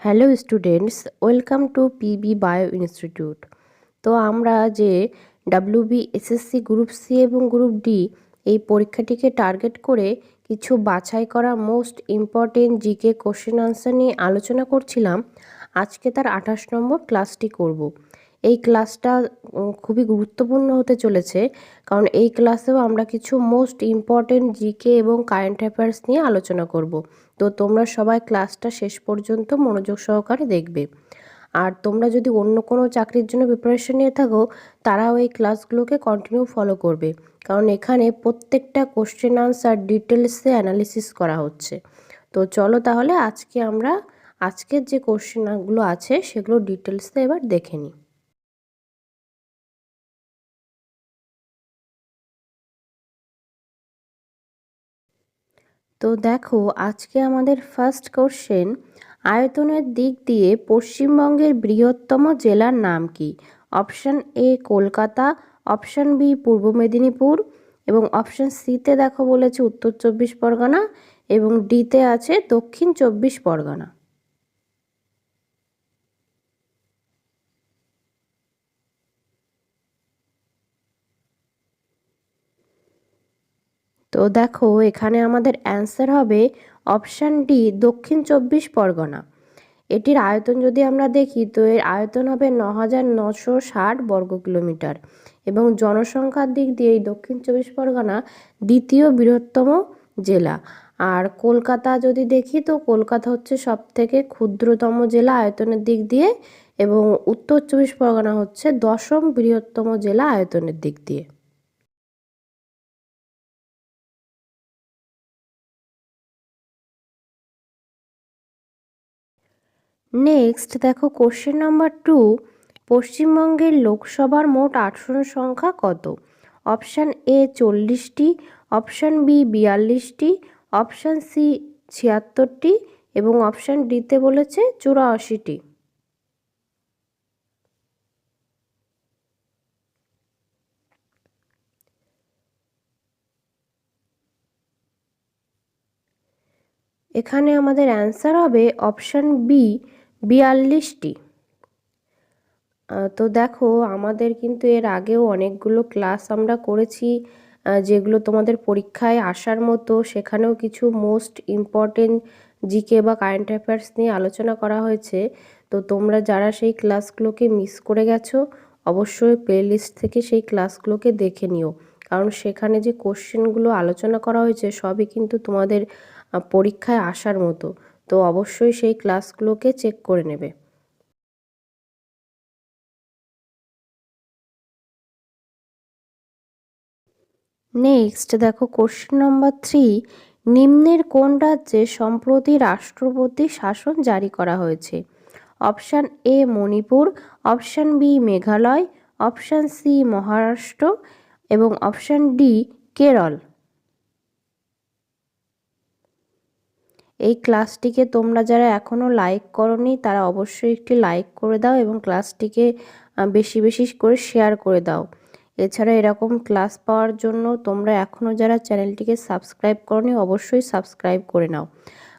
Hello students, welcome to PB bio institute. তো আমরা যে ডাব্লিউবি এসএসসি গ্রুপ সি এবং গ্রুপ ডি এই পরীক্ষাটিকে টার্গেট করে কিছু বাছাই করা most important GK question answer নিয়ে আলোচনা করছিলাম, আজকে তার আঠাশ নম্বর ক্লাসটি করব। এই ক্লাসটা খুবই গুরুত্বপূর্ণ হতে চলেছে। কারণ এই ক্লাসেও আমরা কিছু মোস্ট ইম্পর্টেন্ট জিকে এবং কারেন্ট অ্যাফেয়ার্স নিয়ে আলোচনা করব। তো তোমরা সবাই ক্লাসটা শেষ পর্যন্ত মনোযোগ সহকারে দেখবে। আর তোমরা যদি অন্য কোনো চাকরির জন্য প্রিপারেশন নিয়ে থাকো, তারাও এই ক্লাসগুলোকে কন্টিনিউ ফলো করবে। কারণ এখানে প্রত্যেকটা কোশ্চেন আনসার ডিটেলসে অ্যানালিসিস করা হচ্ছে। তো চলো তাহলে আজকে আমরা, আজকের যে কোশ্চেনগুলো আছে, সেগুলো ডিটেলসে এবার দেখে নিই। তো দেখো, আজকে আমাদের ফার্স্ট কোশ্চেন আয়তনের দিক দিয়ে পশ্চিমবঙ্গের বৃহত্তম জেলার নাম কি? Option A Kolkata option B Purba Medinipur, এবং অপশান সিতে দেখো বলেছে উত্তর চব্বিশ পরগনা, এবং ডিতে আছে দক্ষিণ চব্বিশ পরগনা। তো দেখো, এখানে আমাদের অ্যান্সার হবে অপশান ডি দক্ষিণ চব্বিশ পরগনা। এটির আয়তন যদি আমরা দেখি, তো এর আয়তন হবে ন হাজার নশো ষাট বর্গ কিলোমিটার এবং জনসংখ্যার দিক দিয়ে এই দক্ষিণ চব্বিশ পরগনা দ্বিতীয় বৃহত্তম জেলা। আর কলকাতা যদি দেখি, তো কলকাতা হচ্ছে সব থেকে ক্ষুদ্রতম জেলা আয়তনের দিক দিয়ে এবং উত্তর চব্বিশ পরগনা হচ্ছে দশম বৃহত্তম জেলা আয়তনের দিক দিয়ে। নেক্সট দেখো কোশ্চেন নাম্বার টু পশ্চিমবঙ্গের লোকসভার মোট আসন সংখ্যা কত? অপশান এ চল্লিশটি অপশান বি বিয়াল্লিশটি অপশান সি ছিয়াত্তরটি এবং অপশান ডিতে বলেছে চুরাশিটি। এখানে আমাদের অ্যান্সার হবে অপশান বি বিয়াল্লিশটি। তো দেখো, আমাদের কিন্তু এর আগেও অনেকগুলো ক্লাস আমরা করেছি যেগুলো তোমাদের পরীক্ষায় আসার মতো। সেখানেও কিছু মোস্ট ইম্পর্টেন্ট জিকে বা কারেন্ট অ্যাফেয়ার্স নিয়ে আলোচনা করা হয়েছে। তো তোমরা যারা সেই ক্লাসগুলোকে মিস করে গেছো, অবশ্যই প্লেলিস্ট থেকে সেই ক্লাসগুলোকে দেখে নিও। কারণ সেখানে যে কোশ্চেনগুলো আলোচনা করা হয়েছে, সবই কিন্তু তোমাদের পরীক্ষায় আসার মতো। তো অবশ্যই সেই ক্লাসগুলোকে চেক করে নেবে। নেক্সট দেখো কোশ্চেন নম্বর থ্রি, নিম্নের কোন রাজ্যে সম্প্রতি রাষ্ট্রপতি শাসন জারি করা হয়েছে? Option A Manipur, option B Meghalaya, option C Maharashtra এবং অপশান ডি কেরল। এই ক্লাসটিকে তোমরা যারা এখনও লাইক করনি, তারা অবশ্যই একটি লাইক করে দাও এবং ক্লাসটিকে বেশি বেশি করে শেয়ার করে দাও। এছাড়া এরকম ক্লাস পাওয়ার জন্য তোমরা এখনও যারা চ্যানেলটিকে সাবস্ক্রাইব করনি, অবশ্যই সাবস্ক্রাইব করে নাও।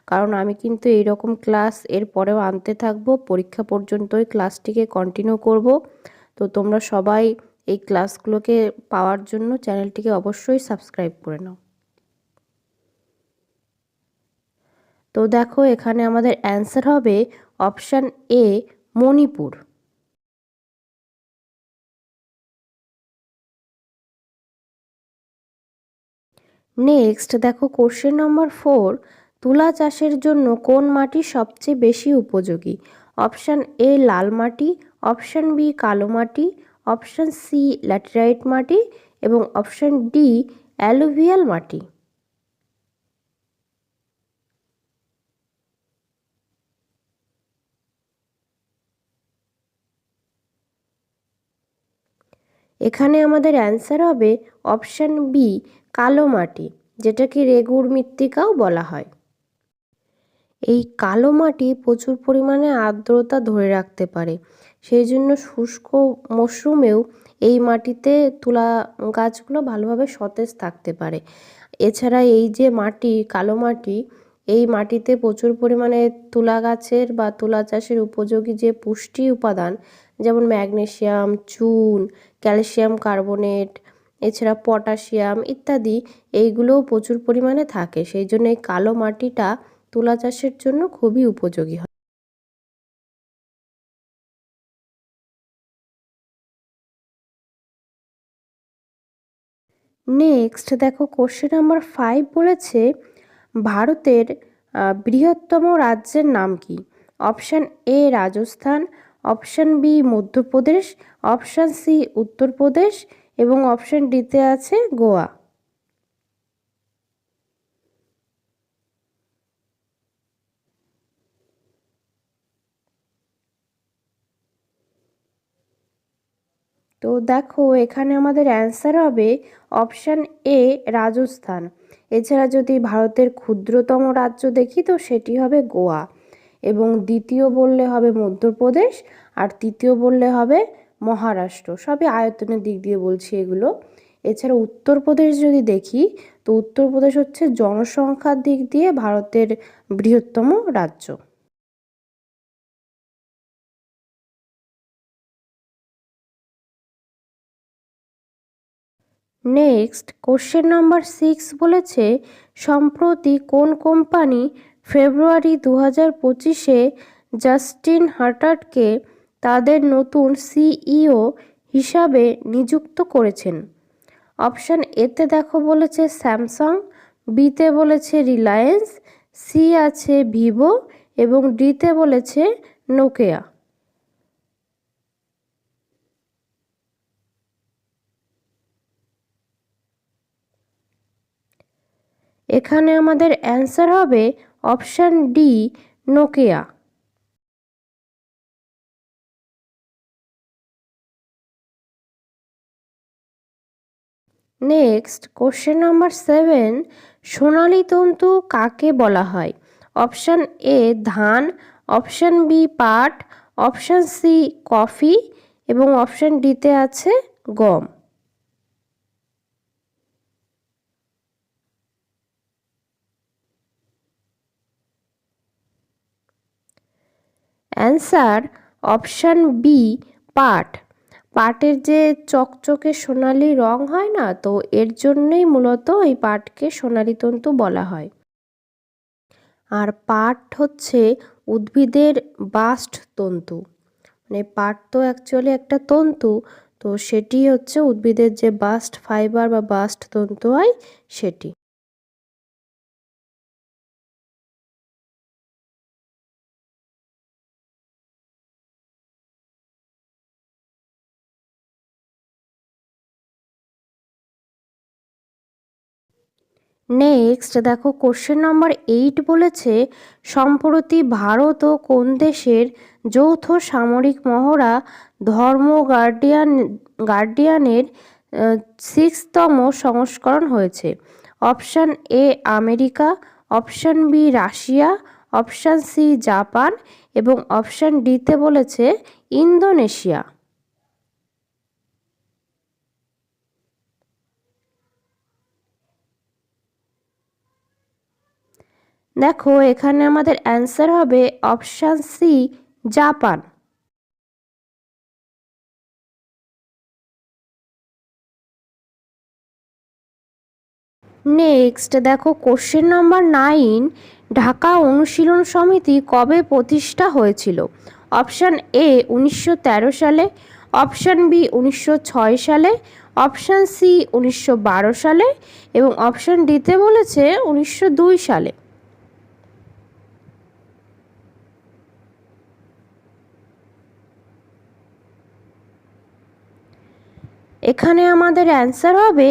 কারণ আমি কিন্তু এই রকম ক্লাস এর পরেও আনতে থাকব, পরীক্ষা পর্যন্ত পর্যন্তই ক্লাসটিকে কন্টিনিউ করব। তো তোমরা সবাই এই ক্লাসগুলোকে পাওয়ার জন্য চ্যানেলটিকে অবশ্যই সাবস্ক্রাইব করে নাও। তো দেখো এখানে আমাদের অ্যান্সার হবে অপশান এ মণিপুর। নেক্সট দেখো কোশ্চেন নম্বর ফোর তুলা চাষের জন্য কোন মাটি সবচেয়ে বেশি উপযোগী? অপশান এ লাল মাটি অপশান বি কালো মাটি অপশান সি ল্যাটেরাইট মাটি এবং অপশান ডি অ্যালুভিয়াল মাটি। এখানে আমাদের অ্যান্সার হবে অপশান বি কালো মাটি, যেটাকে রেগুর মৃত্তিকাও বলা হয়। এই কালো মাটি প্রচুর পরিমাণে আর্দ্রতা ধরে রাখতে পারে, সেই জন্য শুষ্ক মরশুমেও এই মাটিতে তুলা গাছগুলো ভালোভাবে সতেজ থাকতে পারে। এছাড়া এই যে মাটি, কালো মাটি, এই মাটিতে প্রচুর পরিমাণে তুলা গাছের বা তুলা চাষের উপযোগী যে পুষ্টি উপাদান, যেমন ম্যাগনেসিয়াম চুন ক্যালসিয়াম কার্বনেট, এছাড়া পটাশিয়াম ইত্যাদি, এইগুলোও প্রচুর পরিমাণে থাকে। সেই জন্য এই কালো মাটিটা তুলা চাষের জন্য খুবই উপযোগী হয়। নেক্সট দেখো কোশ্চেন নাম্বার ফাইভ বলেছে, ভারতের বৃহত্তম রাজ্যের নাম কি? Option A Rajasthan. Option B Madhya Pradesh, option C Uttar Pradesh এবং অপশান ডিতে আছে গোয়া। তো দেখো, এখানে আমাদের অ্যান্সার হবে অপশান এ রাজস্থান। এছাড়া যদি ভারতের ক্ষুদ্রতম রাজ্য দেখি, তো সেটি হবে গোয়া। এবং দ্বিতীয় বললে হবে মধ্যপ্রদেশ আর তৃতীয় বললে হবে মহারাষ্ট্র। সবই আয়তনের দিক দিয়ে বলছি এগুলো। এছাড়া উত্তরপ্রদেশ যদি দেখি, তো উত্তরপ্রদেশ হচ্ছে জনসংখ্যার দিক দিয়ে ভারতের বৃহত্তম রাজ্য। নেক্সট, কোশ্চেন নাম্বার সিক্স বলেছে, সম্প্রতি কোন কোম্পানি ফেব্রুয়ারি দু হাজার পঁচিশে জাস্টিন হার্টারকে তাদের নতুন সিইও হিসাবে নিযুক্ত করেছেন। অপশান এতে দেখো বলেছে স্যামসাং, বিতে বলেছে রিলায়েন্স, সি আছে ভিভো এবং ডিতে বলেছে নোকিয়া। এখানে আমাদের অ্যান্সার হবে option D, Nokia. Next, question number seven, সোনালী তন্তু কাকে বলা হয়? অপশান এ, ধান। অপশান বি, পাট। Option C, coffee. এবং অপশান ডিতে আছে গম। অ্যান্সার অপশান বি, পাট। পাটের যে চকচকে সোনালি রং হয় না, তো এর জন্যই মূলত এই পাটকে সোনালি তন্তু বলা হয়। আর পাট হচ্ছে উদ্ভিদের বাস্ট তন্তু। মানে পাট তো অ্যাকচুয়ালি একটা তন্তু, তো সেটি হচ্ছে উদ্ভিদের যে বাস্ট ফাইবার বা বাস্ট তন্তু হয় সেটি। নেক্সট দেখো কোশ্চেন নাম্বার এইট বলেছে, সম্প্রতি ভারত ও কোন দেশের যৌথ সামরিক মহড়া ধর্ম গার্ডিয়ান গার্ডিয়ানের সিক্সতম সংস্করণ হয়েছে? Option A America option B Russia option C Japan এবং অপশান ডিতে বলেছে, ইন্দোনেশিয়া। দেখো, এখানে আমাদের অ্যান্সার হবে অপশান সি জাপান নেক্সট দেখো question number nine Dhaka Anushilan Samiti কবে প্রতিষ্ঠা হয়েছিল? অপশান এ উনিশশো তেরো সালে। অপশান বি উনিশশো ছয় সালে। অপশান সি উনিশশো বারো সালে। এবং অপশান ডিতে বলেছে, উনিশশো দুই সালে। এখানে আমাদের অ্যান্সার হবে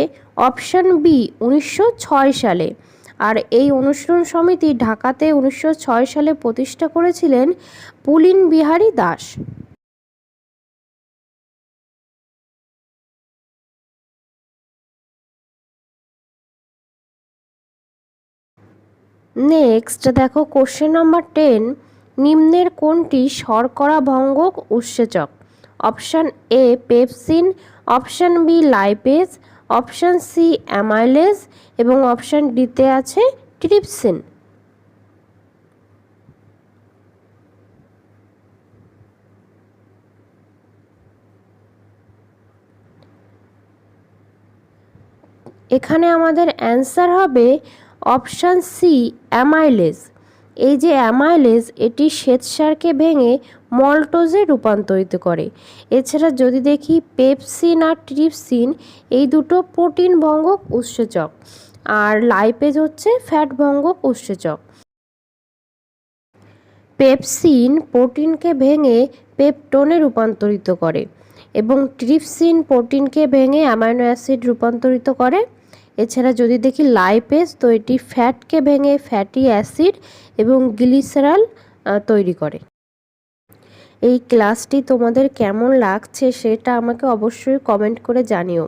অপশান বি উনিশশো ছয় সালে। আর এই অনুশীলন সমিতি ঢাকাতে উনিশশো ছয় সালে প্রতিষ্ঠা করেছিলেন পুলিন বিহারী দাস। নেক্সট দেখো কোশ্চেন নাম্বার টেন নিম্নের কোনটি শর্করা ভঙ্গক উৎসেচক? Option A pepsin option B lipase option C amylase এবং অপশান ডিতে আছে ট্রিপসিন এখানে আমাদের অ্যান্সার হবে অপশান সি অ্যামাইলেজ এই যে অ্যামাইলেজ, এটি শ্বেতসারকে ভেঙে মল্টোজে রূপান্তরিত করে। এছাড়া যদি দেখি পেপসিন আর ট্রিপসিন, এই দুটো প্রোটিন ভঙ্গক উৎসেচক, আর লাইপেজ হচ্ছে ফ্যাট ভঙ্গক উৎসেচক। পেপসিন প্রোটিনকে ভেঙে পেপটোনে রূপান্তরিত করে এবং ট্রিপসিন প্রোটিনকে ভেঙে অ্যামাইনো অ্যাসিড রূপান্তরিত করে। এছাড়া যদি দেখি লাইপেজ তো এটি ফ্যাটকে ভেঙে ফ্যাটি অ্যাসিড এবং গ্লিসারাল তৈরি করে। এই ক্লাসটি তোমাদের কেমন লাগছে সেটা আমাকে অবশ্যই কমেন্ট করে জানিও।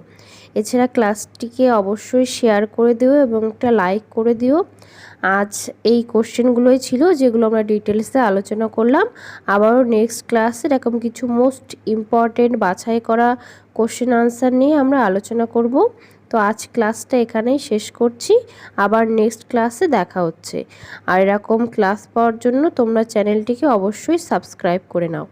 এছাড়া ক্লাসটিকে অবশ্যই শেয়ার করে দিও এবং একটা লাইক করে দিও। আজ এই কোশ্চেনগুলোই ছিল যেগুলো আমরা ডিটেলসে আলোচনা করলাম। আবারও নেক্সট ক্লাসে এরকম কিছু মোস্ট ইম্পর্টেন্ট বাছাই করা কোশ্চেন আনসার নিয়ে আমরা আলোচনা করব। তো আজ ক্লাসটা এখানেই শেষ করছি। আবার নেক্সট ক্লাসে দেখা হচ্ছে। আর এরকম ক্লাস পাওয়ার জন্য তোমরা চ্যানেলটিকে অবশ্যই সাবস্ক্রাইব করে নাও।